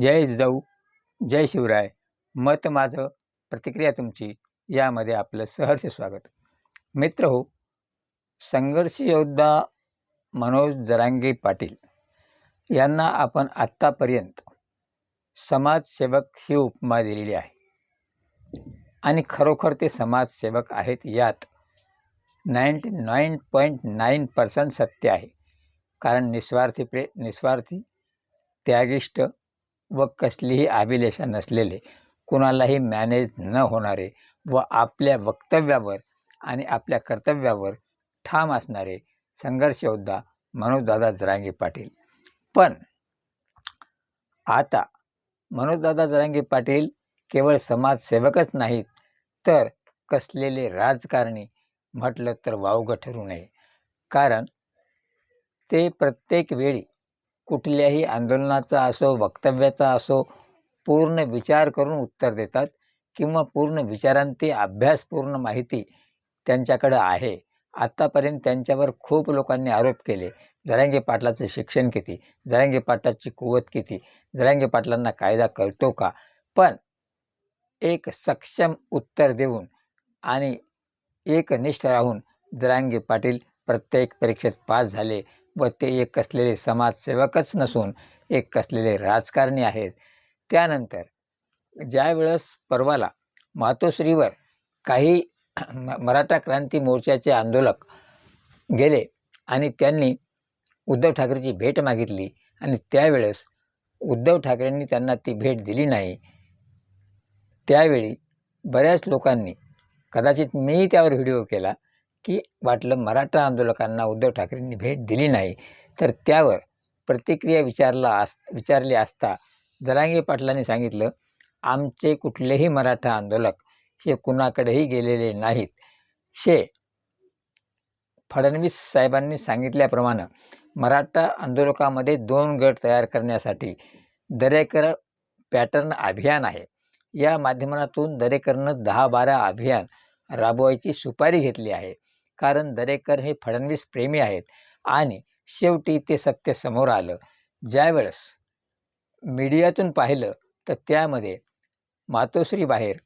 जय जाऊ जय शिवराय. मत माझं प्रतिक्रिया तुमची. यामध्ये आपलं सहर्ष स्वागत. मित्र हो संघर्ष योद्धा मनोज जरांगे पाटील यांना आपण आत्तापर्यंत समाजसेवक ही उपमा दिलेली आहे. आणि खरोखर ते समाजसेवक आहेत यात ninety nine point nine percent सत्य आहे. कारण निस्वार्थी प्रे निस्वार्थी त्यागिष्ट व कसलीही अभिलेषा नसलेले कुणालाही मॅनेज न होणारे व आपल्या वक्तव्यावर आणि आपल्या कर्तव्यावर ठाम असणारे संघर्षयोद्धा मनोजदादा जरांगे पाटील. पण आता मनोजदादा जरांगे पाटील केवळ समाजसेवकच नाहीत तर कसलेले राजकारणी म्हटलं तर वावगं ठरू नये. कारण ते प्रत्येक वेळी कुठल्याही आंदोलनाचा असो वक्तव्याचा असो पूर्ण विचार करून उत्तर देतात किंवा पूर्ण विचारांती अभ्यासपूर्ण माहिती त्यांच्याकडं आहे. आत्तापर्यंत त्यांच्यावर खूप लोकांनी आरोप केले. जरांगे पाटलाचं शिक्षण किती? जरांगे पाटलाची कुवत किती? जरांगे पाटलांना कायदा कळतो का? पण एक सक्षम उत्तर देऊन आणि एकनिष्ठ राहून जरांगे पाटील प्रत्येक परीक्षेत पास झाले. व ते एक कसलेले समाजसेवकच नसून एक कसलेले राजकारणी आहेत. त्यानंतर ज्यावेळेस परवाला मातोश्रीवर काही म मराठा क्रांती मोर्चाचे आंदोलक गेले आणि त्यांनी उद्धव ठाकरेची भेट मागितली आणि त्यावेळेस उद्धव ठाकरेंनी त्यांना ती भेट दिली नाही त्यावेळी बऱ्याच लोकांनी कदाचित मी त्यावर व्हिडिओ केला की वाटलं मराठा आंदोलकांना उद्धव ठाकरेंनी भेट दिली नाही तर त्यावर प्रतिक्रिया विचारला अस विचारली असता जरांगे पाटलांनी सांगितलं आमचे कुठलेही मराठा आंदोलक हे कुणाकडेही गेलेले नाहीत. शे. फडणवीस साहेबांनी सांगितल्याप्रमाणे मराठा आंदोलकामध्ये दोन गट तयार करण्यासाठी दरेकर पॅटर्न अभियान आहे. या माध्यमातून दरेकरनं दहा बारा अभियान राबवायची सुपारी घेतली आहे. कारण दरेकर हे फडणवीस प्रेमी आहेत. आणि शेवटी ते सत्य समोर आलं. ज्यावेळेस मीडियातून पाहिलं तर त्यामध्ये मातोश्री बाहेर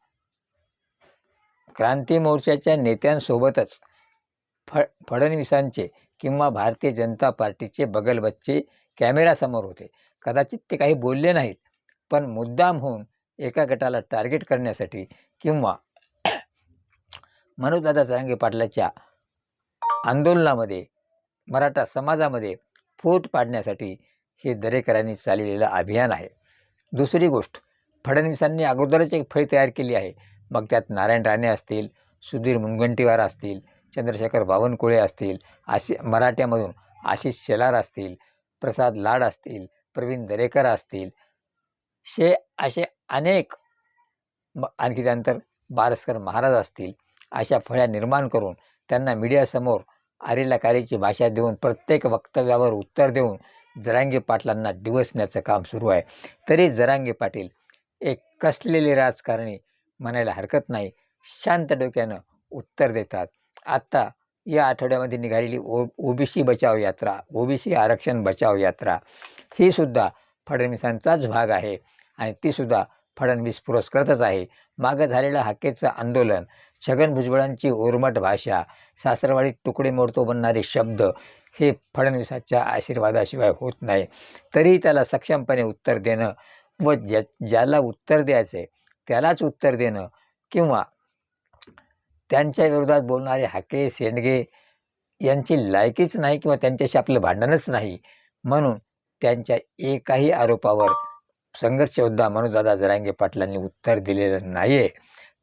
क्रांती मोर्चाच्या नेत्यांसोबतच फ फडणवीसांचे किंवा भारतीय जनता पार्टीचे बगलबच्चे कॅमेरासमोर होते. कदाचित ते काही बोलले नाहीत पण मुद्दाम होऊन एका गटाला टार्गेट करण्यासाठी किंवा मनोजदादा जरांगे पाटलाच्या आंदोलनामध्ये मराठा समाजामध्ये फूट पाडण्यासाठी हे दरेकरांनी चालविलेलं अभियान आहे. दुसरी गोष्ट फडणवीसांनी अगोदरच एक फळी तयार केली आहे. मग त्यात नारायण राणे असतील सुधीर मुनगंटीवार असतील चंद्रशेखर बावनकुळे असतील आशि मराठ्यामधून आशिष शेलार असतील प्रसाद लाड असतील प्रवीण दरेकर असतील शे असे अनेक म आणखी त्यानंतर बारसकर महाराज असतील अशा फळ्या निर्माण करून त्यांना मीडियासमोर आरेलाकारीची भाषा देऊन प्रत्येक वक्तव्यावर उत्तर देऊन जरांगे पाटलांना डिवसण्याचं काम सुरू आहे. तरी जरांगे पाटील एक कसलेले राजकारणी म्हणायला हरकत नाही. शांत डोक्यानं उत्तर देतात. आत्ता या आठवड्यामध्ये निघालेली ओ ओबीसी बचाव यात्रा ओबीसी आरक्षण बचाव यात्रा ही सुद्धा फडणवीसांचाच भाग आहे आणि तीसुद्धा फडणवीस पुरस्कृतच आहे. मागं झालेलं हाकेचं आंदोलन छगन भुजबळांची उर्मट भाषा सासरवाडीत तुकडे मोडतो बनणारे शब्द हे फडणवीसाच्या आशीर्वादाशिवाय होत नाही. तरी त्याला सक्षमपणे उत्तर देणं व ज्या ज्याला उत्तर द्यायचं आहे त्यालाच उत्तर देणं किंवा त्यांच्या विरोधात बोलणारे हाके सेंडगे यांची लायकीच नाही किंवा त्यांच्याशी आपलं भांडणच नाही म्हणून त्यांच्या एकाही आरोपावर संघर्षयोद्धा मनोदादा मनोजदादा जरांगे पाटलांनी उत्तर दिलेलं नाही आहे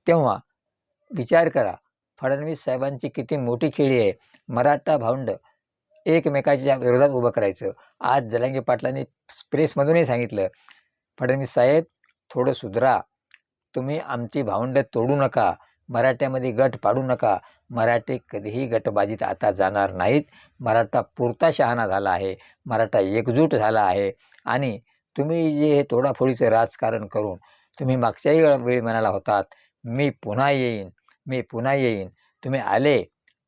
तेव्हा विचार करा. फडणवीस साहेबांची किती मोठी खेळी आहे. मराठा भावंड एकमेकाच्या विरोधात उभं करायचं. आज जलांगी पाटलांनी प्रेसमधूनही सांगितलं फडणवीस साहेब थोडं सुधरा. तुम्ही आमची भावंडं तोडू नका. मराठ्यामध्ये गट पाडू नका. मराठे कधीही गटबाजीत आता जाणार नाहीत. मराठा पुरता शहाणा झाला आहे. मराठा एकजूट झाला आहे. आणि तुम्ही जे हे तोडाफोडीचं राजकारण करून तुम्ही मागच्याही वेळी म्हणाला होतात मी पुन्हा येईन मी पुन्हा येईन. तुम्ही आले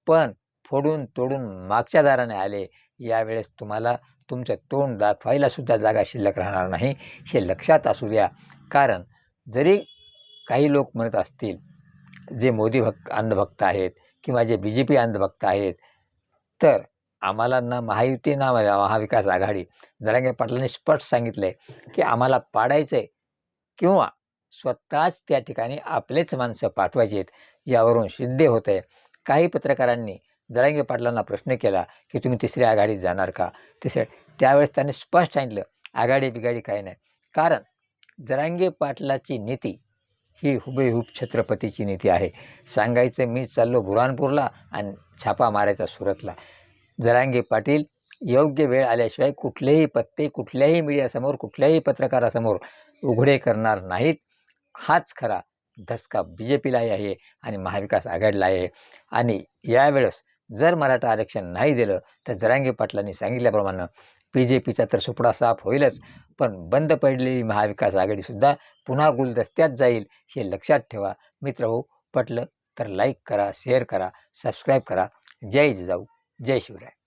पण फोडून तोडून मागच्या दाराने आले. यावेळेस तुम्हाला तुमचं तोंड दाखवायलासुद्धा जागा शिल्लक राहणार नाही हे लक्षात असू द्या. कारण जरी काही लोक म्हणत असतील जे मोदी भक्त अंधभक्त आहेत किंवा जे बी जे पी अंधभक्त आहेत तर आम्हाला ना महायुती ना महाविकास आघाडी. जरांगे पाटलांनी स्पष्ट सांगितलं आहे की आम्हाला पाडायचं आहे किंवा स्वतःच त्या ठिकाणी आपलेच माणसं पाठवायची आहेत यावरून सिद्ध होतं आहे काही पत्रकारांनी जरांगे पाटलांना प्रश्न केला की तुम्ही तिसऱ्या आघाडीत जाणार का? तिसऱ्या त्यावेळेस त्यांनी स्पष्ट सांगितलं आघाडी बिघाडी काही नाही. कारण जरांगे पाटलाची नीती ही हुबेहूब छत्रपतीची नीती आहे. सांगायचं मी चाललो बुरानपूरला आणि छापा मारायचा सुरतला. जरांगे पाटील योग्य वेळ आल्याशिवाय कुठलेही पत्ते कुठल्याही मीडियासमोर कुठल्याही पत्रकारासमोर उघडे करणार नाहीत. हाच खरा धसका बी जे पीलाही आहे आणि महाविकास आघाडीला आहे. आणि यावेळेस जर मराठा आरक्षण नाही दिलं तर जरांगी पाटलांनी सांगितल्याप्रमाणे बी जे पीचा तर सुपडा साफ होईलच पण बंद पडलेली महाविकास आघाडीसुद्धा पुन्हा गुलदस्त्यात जाईल हे लक्षात ठेवा. मित्र हो पटलं तर लाईक करा शेअर करा सबस्क्राईब करा. जय जिजाऊ जय शिवराय.